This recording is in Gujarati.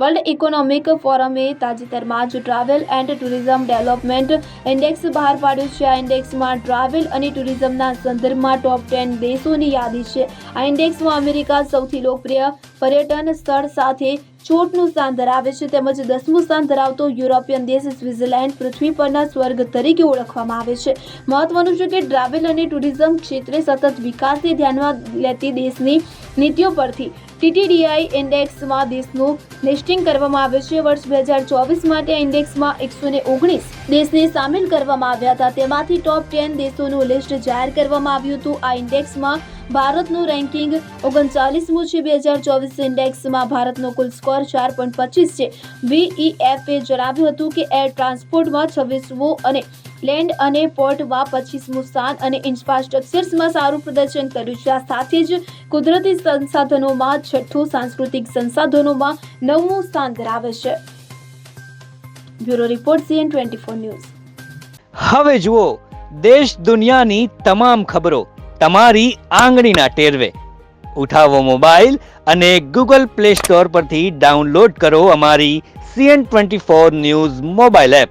વર્લ્ડ ઇકોનોમિક ફોરમે તાજેતરમાં જ travel and tourism development index બહાર પાડ્યું છે. આ ઇન્ડેક્સમાં ટ્રાવેલ અને ટુરિઝમના સંદર્ભમાં ટોપ ટેન દેશોની યાદી છે. આ ઇન્ડેક્સમાં અમેરિકા સૌથી લોકપ્રિય પર્યટન સ્થળ સાથે ચોટનું સ્થાન ધરાવે છે. તેમજ દસમું સ્થાન ધરાવતો યુરોપિયન દેશ સ્વિટ્ઝરલેન્ડ પૃથ્વી પરના સ્વર્ગ તરીકે ઓળખવામાં આવે છે. મહત્વનું છે કે ટ્રાવેલ અને ટુરિઝમ ક્ષેત્રે સતત વિકાસને ધ્યાનમાં લેતી દેશની નીતિઓ પરથી ટીટીડીઆઈ ઇન્ડેક્સમાં દેશનું લિસ્ટિંગ કરવામાં આવ્યું છે. વર્ષ બે હજાર ચોવીસ માટે આ ઇન્ડેક્સમાં એકસો ને ઓગણીસ દેશને સામેલ કરવામાં આવ્યા હતા. તેમાંથી ટોપ ટેન દેશોનું લિસ્ટ જાહેર કરવામાં આવ્યું હતું. આ ઇન્ડેક્સમાં ભારતનું રેન્કિંગ ઓગણચાલીસમું છે. બે હજાર ચોવીસ ઇન્ડેક્સમાં ભારતનો કુલ સ્કોર ચાર પોઈન્ટ પચીસ છે. બીઈએફએ જણાવ્યું હતું કે એર ટ્રાન્સપોર્ટમાં છવ્વીસમું અને લેન્ડ અને પોર્ટમાં પચીસમું સ્થાન અને ઇન્ફ્રાસ્ટ્રક્ચર્સમાં સારું પ્રદર્શન કર્યું છે. આ સાથે જ કુદરતી સંસાધનોમાં છઠ્ઠું સાંસ્કૃતિક સંસાધનોમાં નવમું સ્થાન ધરાવે છે. Bureau report CN twenty four news. હવે જુઓ, દેશ દુનિયાની તમામ ખબરો તમારી આંગળીના ટેરવે. ઉઠાવો મોબાઈલ અને ગૂગલ પ્લે સ્ટોર પરથી ડાઉનલોડ કરો અમારી CN twenty four news mobile app.